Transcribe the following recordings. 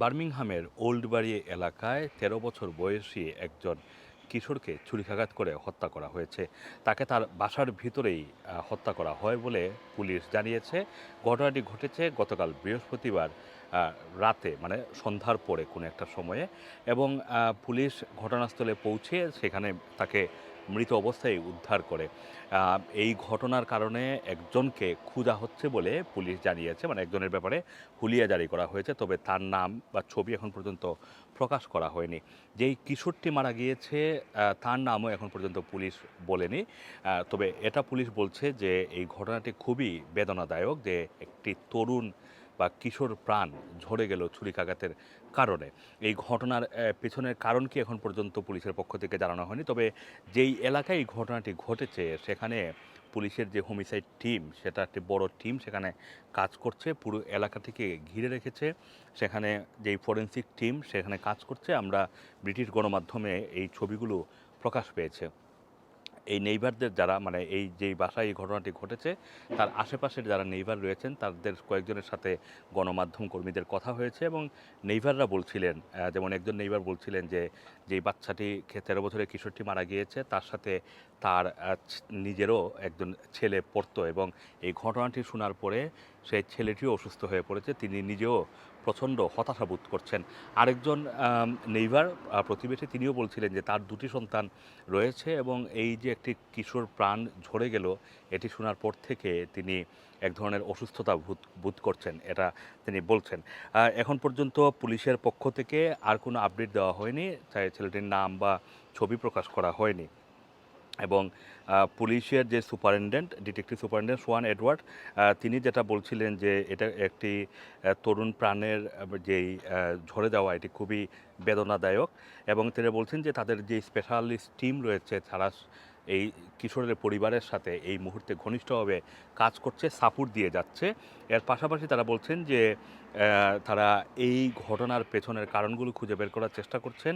বার্মিংহামের ওল্ডবাড়ি এলাকায় তেরো বছর বয়সী একজন কিশোরকে ছুরিকাঘাত করে হত্যা করা হয়েছে। তাকে তার বাসার ভিতরেই হত্যা করা হয় বলে পুলিশ জানিয়েছে। ঘটনাটি ঘটেছে গতকাল বৃহস্পতিবার রাতে মানে সন্ধ্যার পরে কোনো একটা সময়ে এবং পুলিশ ঘটনাস্থলে পৌঁছে সেখানে তাকে মৃত অবস্থায় উদ্ধার করে। এই ঘটনার কারণে একজনকে ক্ষুধা হচ্ছে বলে পুলিশ জানিয়েছে মানে একজনের ব্যাপারে হুলিয়া জারি করা হয়েছে, তবে তার নাম বা ছবি এখন পর্যন্ত প্রকাশ করা হয়নি। যেই কিশোরটি মারা গিয়েছে তার নামও এখন পর্যন্ত পুলিশ বলেনি। তবে এটা পুলিশ বলছে যে, এই ঘটনাটি খুবই বেদনাদায়ক যে, একটি তরুণ বা কিশোর প্রাণ ঝরে গেল ছুরিকাঘাতের কারণে। এই ঘটনার পেছনের কারণ কি এখন পর্যন্ত পুলিশের পক্ষ থেকে জানানো হয়নি? তবে যেই এলাকায় এই ঘটনাটি ঘটেছে, সেখানে পুলিশের যে হোমিসাইড টিম সেটা একটি বড় টিম সেখানে কাজ করছে, পুরো এলাকাটিকে ঘিরে রেখেছে। সেখানে যেই ফরেন্সিক টিম সেখানে কাজ করছে। আমরা ব্রিটিশ গণমাধ্যমে এই ছবিগুলো প্রকাশ পেয়েছে। এই নেইবারদের যারা মানে এই যে বাসায় এই ঘটনাটি ঘটেছে, তার আশেপাশের যারা নেইবার রয়েছেন, তাদের কয়েকজনের সাথে গণমাধ্যম কর্মীদের কথা হয়েছে এবং নেইবাররা বলছিলেন যেমন একজন নেইবার বলছিলেন যে যেই বাচ্চাটি তেরো বছরের কিশোরটি মারা গিয়েছে, তার সাথে তার নিজেরও একজন ছেলে পড়তো এবং এই ঘটনাটি শোনার পরে সেই ছেলেটিও অসুস্থ হয়ে পড়েছে। তিনি নিজেও প্রচণ্ড হতাশা বোধ করছেন। আরেকজন আহ, প্রতিবেশী তিনিও বলছিলেন যে তার দুটি সন্তান রয়েছে এবং এই যে একটি কিশোর প্রাণ ঝরে গেল এটি শোনার পর থেকে তিনি এক ধরনের অসুস্থতা বোধ করছেন এটা তিনি বলছেন। এখন পর্যন্ত পুলিশের পক্ষ থেকে আর কোনো আপডেট দেওয়া হয়নি ছেলেটির নাম বা ছবি প্রকাশ করা হয়নি। এবং পুলিশের যে superintendent detective superintendent Swan Edward তিনি যেটা বলছিলেন যে এটা একটি তরুণ প্রাণের যেই ঝরে যাওয়া, এটি খুবই বেদনাদায়ক এবং তিনি বলছেন যে তাদের যে স্পেশালিস্ট টিম রয়েছে, তারা এই কিশোরের পরিবারের সাথে এই মুহূর্তে ঘনিষ্ঠভাবে কাজ করছে, সাপোর্ট দিয়ে যাচ্ছে। এর পাশাপাশি তারা বলছেন যে তারা এই ঘটনার পেছনের কারণগুলো খুঁজে বের করার চেষ্টা করছেন,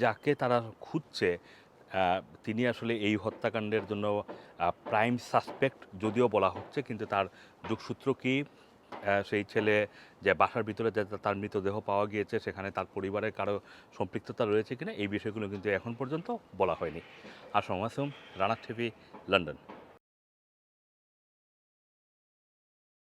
যাকে তারা খুঁজছে তিনি আসলে এই হত্যাকাণ্ডের জন্য প্রাইম সাসপেক্ট যদিও বলা হচ্ছে, কিন্তু তার যোগসূত্র কি? সেই ছেলে যে বাসার ভিতরে যে তার মৃতদেহ পাওয়া গিয়েছে, সেখানে তার পরিবারের কারও সম্পৃক্ততা রয়েছে কিনা, এই বিষয়গুলো কিন্তু এখন পর্যন্ত বলা হয়নি। আর সমাসম রানা টিভি, লন্ডন।